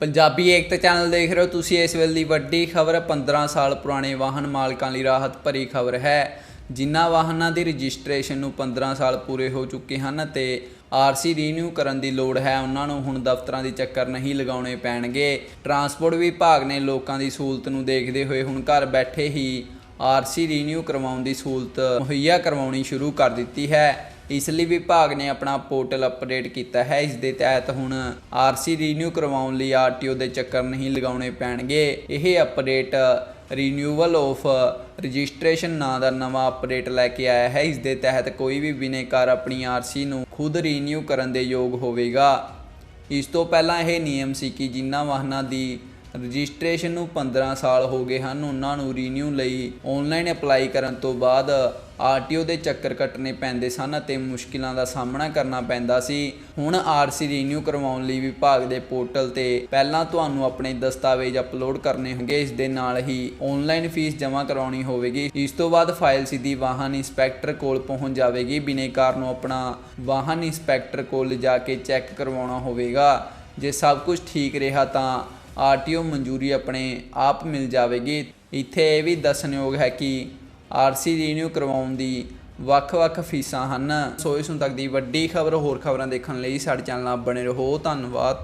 ਪੰਜਾਬੀ ਏਕਤਾ channel ਦੇਖ ਰਹੇ ਹੋ ਤੁਸੀਂ, ਇਸ ਵੇਲੇ ਦੀ ਵੱਡੀ ਖਬਰ 15 ਸਾਲ ਪੁਰਾਣੇ ਵਾਹਨ ਮਾਲਕਾਂ ਲਈ ਰਾਹਤ ਭਰੀ ਖਬਰ ਹੈ। ਜਿਨ੍ਹਾਂ ਵਾਹਨਾਂ ਦੀ ਰਜਿਸਟ੍ਰੇਸ਼ਨ ਨੂੰ 15 ਸਾਲ ਪੂਰੇ ਹੋ ਚੁੱਕੇ ਹਨ ਤੇ ਆਰਸੀ ਰੀਨਿਊ ਕਰਨ ਦੀ ਲੋੜ ਹੈ, ਉਹਨਾਂ ਨੂੰ ਹੁਣ ਦਫ਼ਤਰਾਂ ਦੀ ਚੱਕਰ ਨਹੀਂ ਲਗਾਉਣੇ ਪੈਣਗੇ। ਟਰਾਂਸਪੋਰਟ ਵਿਭਾਗ ਨੇ ਲੋਕਾਂ ਦੀ ਸਹੂਲਤ ਨੂੰ ਦੇਖਦੇ ਹੋਏ ਹੁਣ ਘਰ ਬੈਠੇ ਹੀ ਆਰਸੀ ਰੀਨਿਊ ਕਰਵਾਉਣ ਦੀ ਸਹੂਲਤ ਮੁਹੱਈਆ ਕਰਵਾਉਣੀ ਸ਼ੁਰੂ ਕਰ ਦਿੱਤੀ ਹੈ। ਇਸ ਲਈ ਵਿਭਾਗ ਨੇ ਆਪਣਾ ਪੋਰਟਲ ਅਪਡੇਟ ਕੀਤਾ ਹੈ। ਇਸ ਦੇ ਤਹਿਤ ਹੁਣ ਆਰਸੀ ਰੀਨਿਊ ਕਰਵਾਉਣ ਲਈ ਆਰਟੀਓ ਦੇ ਚੱਕਰ ਨਹੀਂ ਲਗਾਉਣੇ ਪੈਣਗੇ। ਇਹ ਅਪਡੇਟ ਰੀਨਿਊਅਲ ਆਫ ਰਜਿਸਟ੍ਰੇਸ਼ਨ ਨਾਂ ਦਾ ਨਵਾਂ ਅਪਡੇਟ ਲੈ ਕੇ ਆਇਆ ਹੈ। ਇਸ ਦੇ ਤਹਿਤ ਕੋਈ ਵੀ ਬਿਨੇਕਾਰ ਆਪਣੀ ਆਰਸੀ ਨੂੰ ਖੁਦ ਰੀਨਿਊ ਕਰਨ ਦੇ ਯੋਗ ਹੋਵੇਗਾ। ਇਸ ਤੋਂ ਪਹਿਲਾਂ ਇਹ ਨਿਯਮ ਸੀ ਕਿ ਜਿਨ੍ਹਾਂ ਵਾਹਨਾਂ ਦੀ ਰਜਿਸਟ੍ਰੇਸ਼ਨ ਨੂੰ 15 ਸਾਲ ਹੋ ਗਏ ਹਨ। ਉਹਨਾਂ ਨੂੰ ਰੀਨਿਊ ਲਈ ਆਨਲਾਈਨ ਅਪਲਾਈ ਕਰਨ ਤੋਂ ਬਾਅਦ ਆਰਟੀਓ ਦੇ ਚੱਕਰ ਕੱਟਣੇ ਪੈਂਦੇ ਸਨ ਅਤੇ ਮੁਸ਼ਕਿਲਾਂ ਦਾ ਸਾਹਮਣਾ ਕਰਨਾ ਪੈਂਦਾ ਸੀ। ਹੁਣ ਆਰਸੀ ਰੀਨਿਊ ਕਰਵਾਉਣ ਲਈ ਵਿਭਾਗ ਦੇ ਪੋਰਟਲ ਤੇ ਪਹਿਲਾਂ ਤੁਹਾਨੂੰ ਆਪਣੇ ਦਸਤਾਵੇਜ਼ ਅਪਲੋਡ ਕਰਨੇ ਹੋਣਗੇ। ਇਸ ਦੇ ਨਾਲ ਹੀ ਆਨਲਾਈਨ ਫੀਸ ਜਮ੍ਹਾਂ ਕਰਾਉਣੀ ਹੋਵੇਗੀ। ਇਸ ਤੋਂ ਬਾਅਦ ਫਾਈਲ ਸਿੱਧੀ ਵਾਹਨ ਇੰਸਪੈਕਟਰ ਕੋਲ ਪਹੁੰਚ ਜਾਵੇਗੀ। ਬਿਨੇਕਾਰ ਨੂੰ ਆਪਣਾ ਵਾਹਨ ਇੰਸਪੈਕਟਰ ਕੋਲ ਲਿਜਾ ਕੇ ਚੈੱਕ ਕਰਵਾਉਣਾ ਹੋਵੇਗਾ। ਜੇ ਸਭ ਕੁਝ ਠੀਕ ਰਿਹਾ ਤਾਂ ਆਰਟੀਓ ਮਨਜ਼ੂਰੀ ਆਪਣੇ ਆਪ ਮਿਲ ਜਾਵੇਗੀ। ਇੱਥੇ ਇਹ ਵੀ ਦੱਸਣਯੋਗ ਹੈ ਕਿ ਆਰਸੀ ਰੀਨਿਊ ਕਰਵਾਉਣ ਦੀ ਵੱਖ-ਵੱਖ ਫੀਸਾਂ ਹਨ। ਸੋ ਇਸ ਨੂੰ ਤੱਕ ਦੀ ਵੱਡੀ ਖਬਰ ਹੋਰ ਖਬਰਾਂ ਦੇਖਣ ਲਈ ਸਾਡੇ ਚੈਨਲ ਨਾਲ ਬਣੇ ਰਹੋ। ਧੰਨਵਾਦ।